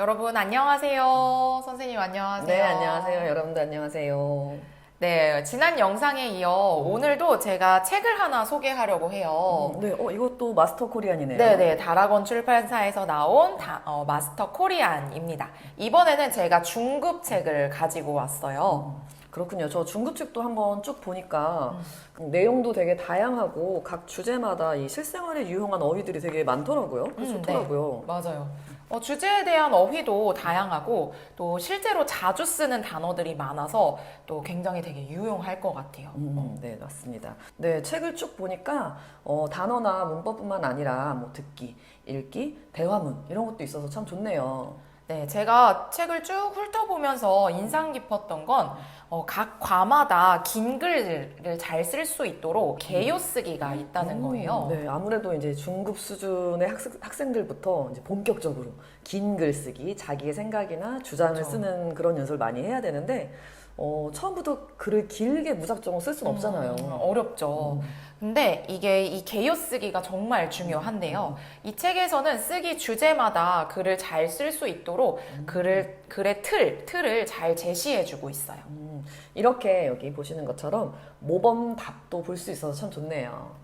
여러분 안녕하세요. 선생님 안녕하세요. 네, 안녕하세요. 여러분들 안녕하세요. 네, 지난 영상에 이어 오늘도 제가 책을 하나 소개하려고 해요. 네, 어, 이것도 마스터 코리안이네요. 네네, 다락원 출판사에서 나온 다- 어, 마스터 코리안입니다. 이번에는 제가 중급 책을 가지고 왔어요. 음, 그렇군요. 저 중급책도 한번 쭉 보니까 내용도 되게 다양하고 각 주제마다 이 실생활에 유용한 어휘들이 되게 많더라고요. 그래서 음, 좋더라고요. 맞아요. 어, 주제에 대한 어휘도 다양하고 또 실제로 자주 쓰는 단어들이 많아서 또 굉장히 되게 유용할 것 같아요. 음, 네, 맞습니다. 네, 책을 쭉 보니까 어, 단어나 문법뿐만 아니라 뭐 듣기, 읽기, 대화문 이런 것도 있어서 참 좋네요. 네, 제가 책을 쭉 훑어보면서 인상 깊었던 건, 어, 각 과마다 긴 글을 잘 쓸 수 있도록 개요 쓰기가 있다는 거예요. 네, 아무래도 이제 중급 수준의 학생, 학생들부터 이제 본격적으로 긴 글쓰기, 자기의 생각이나 주장을 그렇죠. 쓰는 그런 연습을 많이 해야 되는데 어, 처음부터 글을 길게 무작정으로 쓸 수는 없잖아요. 음, 어렵죠. 근데 이게 이 개요 쓰기가 정말 중요한데요. 이 책에서는 쓰기 주제마다 글을 잘 쓸 수 있도록 글을, 글의 틀, 틀을 잘 제시해주고 있어요. 음, 이렇게 여기 보시는 것처럼 모범 답도 볼 수 있어서 참 좋네요.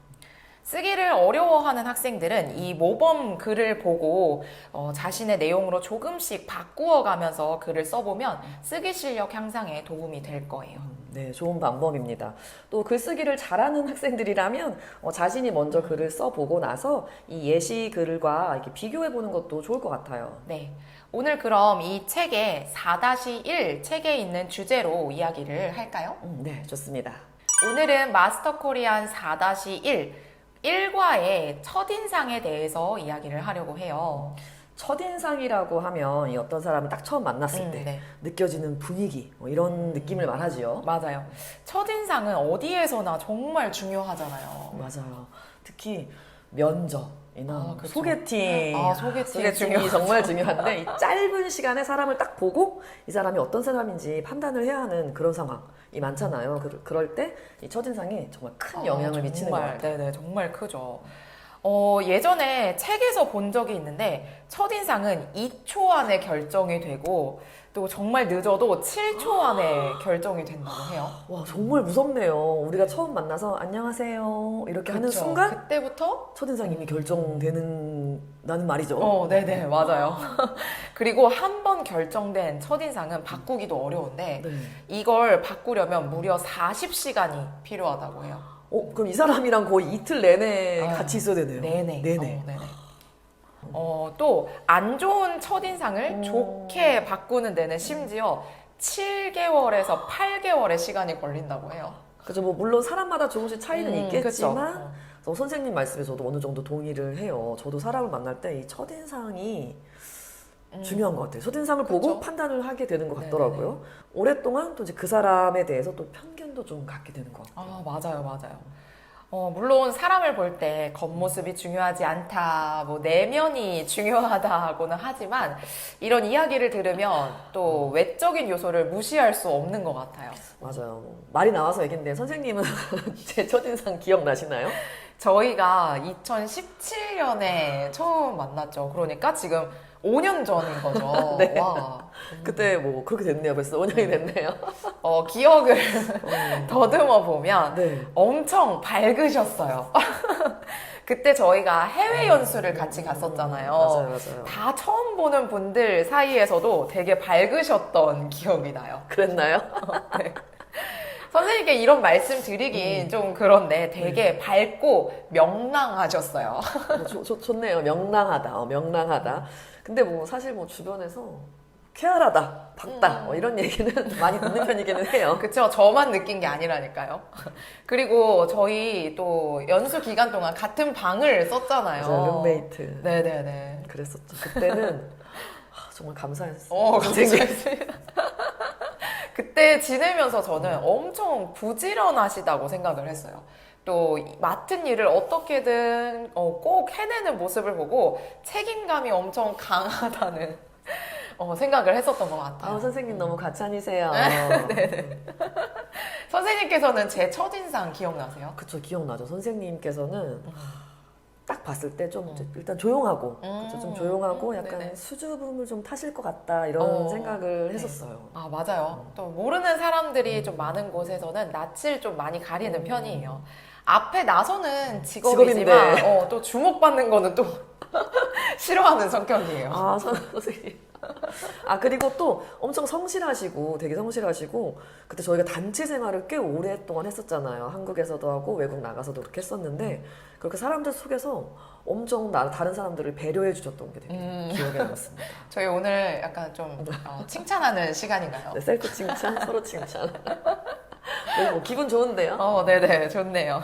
쓰기를 어려워하는 학생들은 이 모범 글을 보고 어, 자신의 내용으로 조금씩 바꾸어 가면서 글을 써보면 쓰기 실력 향상에 도움이 될 거예요. 네, 좋은 방법입니다. 또 글쓰기를 잘하는 학생들이라면 어, 자신이 먼저 글을 써보고 나서 이 예시 글과 이렇게 비교해보는 것도 좋을 것 같아요. 네. 오늘 그럼 이 책의 4-1 책에 있는 주제로 이야기를 할까요? 음, 네, 좋습니다. 오늘은 마스터 코리안 4-1 1과의 첫인상에 대해서 이야기를 하려고 해요. 첫인상이라고 하면 이 어떤 사람을 딱 처음 만났을 음, 때 네. 느껴지는 분위기 뭐 이런 느낌을 말하지요. 맞아요. 첫인상은 어디에서나 정말 중요하잖아요. 맞아요. 특히 면접 이나 아, 그쵸. 소개팅, 아, 소개팅 소개팅 이 중요하죠. 정말 중요한데 이 짧은 시간에 사람을 딱 보고 이 사람이 어떤 사람인지 판단을 해야 하는 그런 상황이 많잖아요. 그, 그럴 때 이 첫인상이 정말 큰 영향을 아, 미치는 것 정말, 같아요. 네네, 정말 크죠. 어, 예전에 책에서 본 적이 있는데, 첫인상은 2초 안에 결정이 되고, 또 정말 늦어도 7초 안에 결정이 된다고 해요. 와 정말 무섭네요. 우리가 처음 만나서 안녕하세요 이렇게 하는 그쵸? 순간 그때부터? 첫인상이 이미 결정되는 나는 말이죠. 어, 네네, 맞아요. 그리고 한 번 결정된 첫인상은 바꾸기도 어려운데, 네. 이걸 바꾸려면 무려 40시간이 필요하다고 해요. 어, 그럼 이 사람이랑 거의 이틀 내내 아, 같이 있어야 되네요. 네네. 네네. 어, 네네. 어, 또, 안 좋은 첫인상을 오. 좋게 바꾸는 데는 심지어 7개월에서 8개월의 시간이 걸린다고 해요. 그죠. 뭐 물론 사람마다 조금씩 차이는 음, 있겠지만. 또 선생님 말씀에 저도 어느 정도 동의를 해요. 저도 사람을 만날 때 이 첫인상이 음. 중요한 것 같아요. 첫인상을 보고 그쵸. 판단을 하게 되는 것 네네네. 같더라고요. 오랫동안 또 이제 그 사람에 대해서 또 편견 도 좀 갖게 되는 것 같아요. 아, 맞아요, 맞아요. 어, 물론 사람을 볼 때 겉모습이 중요하지 않다, 뭐 내면이 중요하다고는 하지만 이런 이야기를 들으면 또 외적인 요소를 무시할 수 없는 것 같아요. 맞아요. 말이 나와서 얘긴데 선생님은 제 첫인상 기억나시나요? 저희가 2017년에 처음 만났죠. 그러니까 지금 5년 전인 거죠. 네. 와. 그때 뭐 그렇게 됐네요. 벌써 5년이 됐네요. 어, 기억을 어, 더듬어 보면 네. 엄청 밝으셨어요. 그때 저희가 해외 연수를 같이 갔었잖아요. 맞아요, 맞아요. 다 처음 보는 분들 사이에서도 되게 밝으셨던 기억이 나요. 그랬나요? 선생님께 이런 말씀 드리긴 음. 좀 그런데 되게 네. 밝고 명랑하셨어요. 뭐 좋- 좋- 좋네요. 명랑하다. 어, 명랑하다. 근데 뭐 사실 뭐 주변에서 쾌활하다, 밝다 음. 뭐 이런 얘기는 많이 듣는 편이기는 해요. 그쵸? 저만 느낀 게 아니라니까요. 그리고 저희 또 연수 기간 동안 같은 방을 썼잖아요. 맞아요. 룸메이트. 네네네. 그랬었죠. 그때는 아, 정말 감사했어요. 어. 감사했습니다. 그때 지내면서 저는 엄청 부지런하시다고 생각을 했어요. 또 맡은 일을 어떻게든 어, 꼭 해내는 모습을 보고 책임감이 엄청 강하다는 어, 생각을 했었던 것 같아요. 아, 선생님 너무 가찬이세요. 선생님께서는 제 첫인상 기억나세요? 그쵸, 기억나죠. 선생님께서는 딱 봤을 때좀 음. 일단 조용하고 음. 그쵸? 좀 조용하고 약간 네네. 수줍음을 좀 타실 것 같다 이런 어. 생각을 네. 했었어요. 아, 맞아요. 또 모르는 사람들이 좀 많은 곳에서는 낯을 좀 많이 가리는 편이에요. 앞에 나서는 직업이지만. 어, 또 주목받는 거는 또 싫어하는 성격이에요. 아, 선- 선생님. 아, 그리고 또 엄청 성실하시고, 되게 성실하시고, 그때 저희가 단체 생활을 꽤 오랫동안 했었잖아요. 한국에서도 하고, 외국 나가서도 그렇게 했었는데, 그렇게 사람들 속에서 엄청 나, 다른 사람들을 배려해 주셨던 게 되게 음. 기억에 남았습니다. 저희 오늘 약간 좀 어, 칭찬하는 시간인가요? 네, 셀프 칭찬, 서로 칭찬. 네, 뭐 기분 좋은데요? 어, 네네, 좋네요.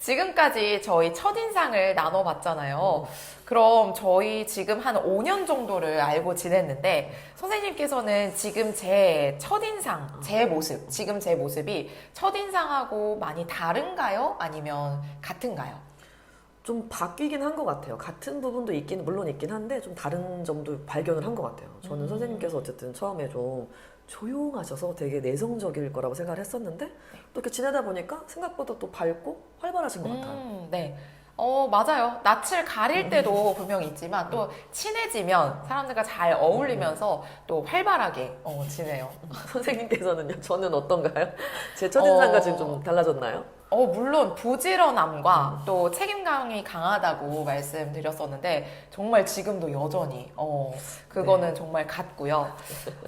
지금까지 저희 첫인상을 나눠봤잖아요. 그럼 저희 지금 한 5년 정도를 알고 지냈는데, 선생님께서는 지금 제 첫인상, 제 모습, 지금 제 모습이 첫인상하고 많이 다른가요? 아니면 같은가요? 좀 바뀌긴 한 것 같아요. 같은 부분도 있긴 물론 있긴 한데 좀 다른 점도 발견을 한 것 같아요. 저는 음. 선생님께서 어쨌든 처음에 좀 조용하셔서 되게 내성적일 거라고 생각을 했었는데 또 이렇게 지내다 보니까 생각보다 또 밝고 활발하신 것 같아요. 음, 네. 어, 맞아요. 낯을 가릴 때도 분명히 있지만 또 친해지면 사람들과 잘 어울리면서 또 활발하게 어, 지내요. 선생님께서는요? 저는 어떤가요? 제 첫인상과 어. 지금 좀 달라졌나요? 어, 물론 부지런함과 또 책임감이 강하다고 말씀드렸었는데 정말 지금도 여전히 어, 그거는 정말 같고요.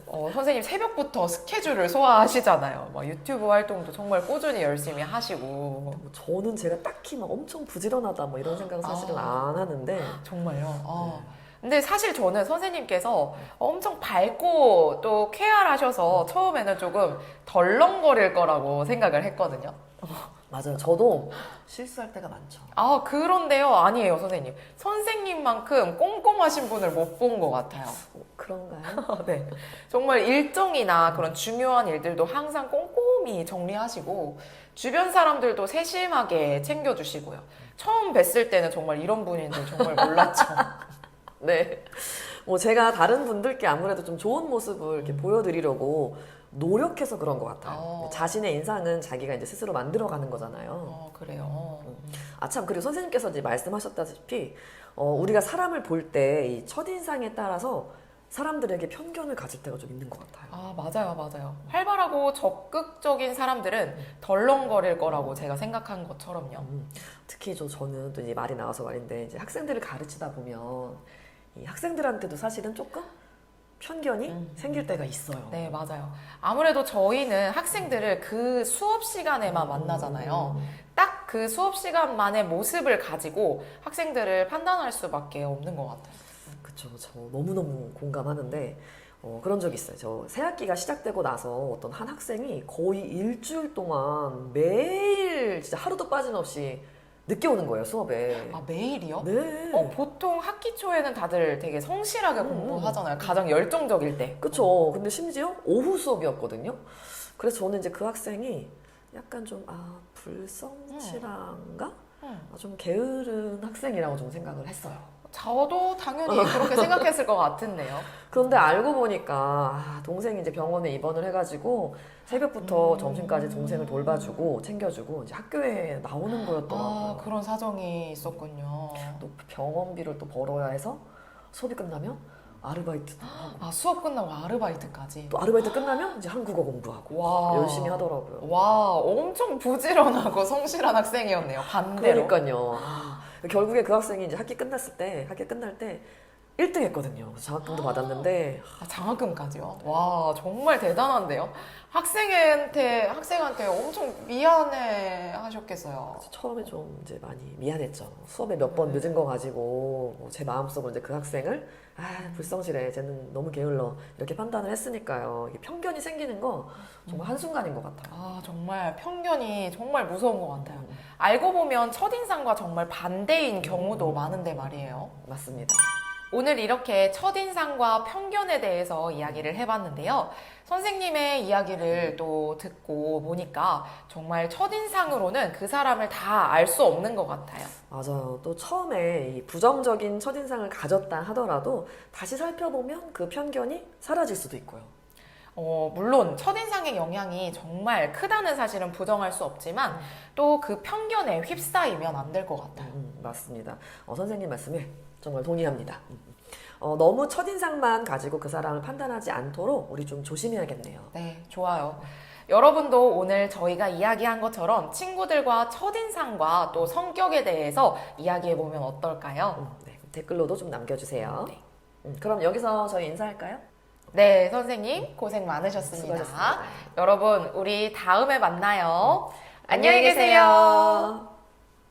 어, 선생님 새벽부터 스케줄을 소화하시잖아요. 막 유튜브 활동도 정말 꾸준히 열심히 하시고 뭐 저는 제가 딱히 막 엄청 부지런하다 뭐 이런 생각은 사실은 아. 안 하는데 정말요. 어. 네. 근데 사실 저는 선생님께서 엄청 밝고 또 쾌활하셔서 처음에는 조금 덜렁거릴 거라고 생각을 했거든요. 맞아요. 저도 실수할 때가 많죠. 아, 그런데요. 아니에요, 선생님. 선생님만큼 꼼꼼하신 분을 못 본 것 같아요. 어, 그런가요? 네. 정말 일정이나 그런 중요한 일들도 항상 꼼꼼히 정리하시고, 주변 사람들도 세심하게 챙겨주시고요. 처음 뵀을 때는 정말 이런 분인 줄 정말 몰랐죠. 네. 뭐 제가 다른 분들께 아무래도 좀 좋은 모습을 이렇게 보여드리려고 노력해서 그런 것 같아요. 어. 자신의 인상은 자기가 이제 스스로 만들어가는 거잖아요. 어, 그래요. 아, 참, 그리고 선생님께서 이제 말씀하셨다시피, 어, 우리가 사람을 볼 때 이 첫인상에 따라서 사람들에게 편견을 가질 때가 좀 있는 것 같아요. 아, 맞아요, 맞아요. 활발하고 적극적인 사람들은 덜렁거릴 거라고 제가 생각한 것처럼요. 음, 특히 저, 저는 또 이제 말이 나와서 말인데, 이제 학생들을 가르치다 보면, 이 학생들한테도 사실은 조금 편견이 음. 생길 때가 있어요. 네, 맞아요. 아무래도 저희는 학생들을 그 수업 시간에만 만나잖아요. 음. 딱그 수업 시간만의 모습을 가지고 학생들을 판단할 수밖에 없는 것 같아요. 그쵸, 저 너무너무 공감하는데, 어, 그런 적이 있어요. 저 새학기가 시작되고 나서 어떤 한 학생이 거의 일주일 동안 매일 진짜 하루도 빠짐없이 늦게 오는 거예요, 수업에. 아, 매일이요? 네. 어, 보통 학기 초에는 다들 되게 성실하게 음, 공부하잖아요. 가장 열정적일 때. 그쵸. 근데 심지어 오후 수업이었거든요. 그래서 저는 이제 그 학생이 약간 좀, 아, 불성실한가? 음. 아, 좀 게으른 학생이라고 좀 생각을 했어요. 저도 당연히 그렇게 생각했을 것 같은데요. 그런데 알고 보니까 아, 동생이 이제 병원에 입원을 해가지고 새벽부터 음. 점심까지 동생을 돌봐주고 챙겨주고 이제 학교에 나오는 아, 거였더라고요. 그런 사정이 있었군요. 또 병원비를 또 벌어야 해서 수업이 끝나면 아르바이트도 하고 아, 수업 끝나고 아르바이트까지. 또 아르바이트 끝나면 이제 한국어 공부하고 와. 열심히 하더라고요. 와, 엄청 부지런하고 성실한 학생이었네요. 반대로. 그러니까요. 아, 결국에 그 학생이 이제 학기 끝났을 때 학기 끝날 때 1등 했거든요. 장학금도 받았는데 아, 장학금까지요? 와, 정말 대단한데요? 학생한테, 학생한테 엄청 미안해 하셨겠어요. 처음에 좀 이제 많이 미안했죠. 수업에 몇 번 늦은 거 가지고 뭐제 마음속으로 이제 그 학생을 아 불성실해, 쟤는 너무 게을러 이렇게 판단을 했으니까요. 이게 편견이 생기는 거 정말 한 순간인 것 같아요. 아, 정말 편견이 정말 무서운 것 같아요. 알고 보면 첫인상과 정말 반대인 경우도 많은데 말이에요. 맞습니다. 오늘 이렇게 첫인상과 편견에 대해서 이야기를 해봤는데요. 선생님의 이야기를 또 듣고 보니까 정말 첫인상으로는 그 사람을 다 알 수 없는 것 같아요. 맞아요. 또 처음에 이 부정적인 첫인상을 가졌다 하더라도 다시 살펴보면 그 편견이 사라질 수도 있고요. 어, 물론 첫인상의 영향이 정말 크다는 사실은 부정할 수 없지만 또 그 편견에 휩싸이면 안 될 것 같아요. 음, 맞습니다. 어, 선생님 말씀에 정말 동의합니다. 음. 어, 너무 첫인상만 가지고 그 사람을 판단하지 않도록 우리 좀 조심해야겠네요. 네, 좋아요. 여러분도 오늘 저희가 이야기한 것처럼 친구들과 첫인상과 또 성격에 대해서 이야기해보면 어떨까요? 음, 네, 댓글로도 좀 남겨주세요. 네. 음, 그럼 여기서 저희 인사할까요? 네, 선생님 고생 많으셨습니다. 수고하셨습니다. 여러분, 우리 다음에 만나요. 안녕히 안녕히. 계세요.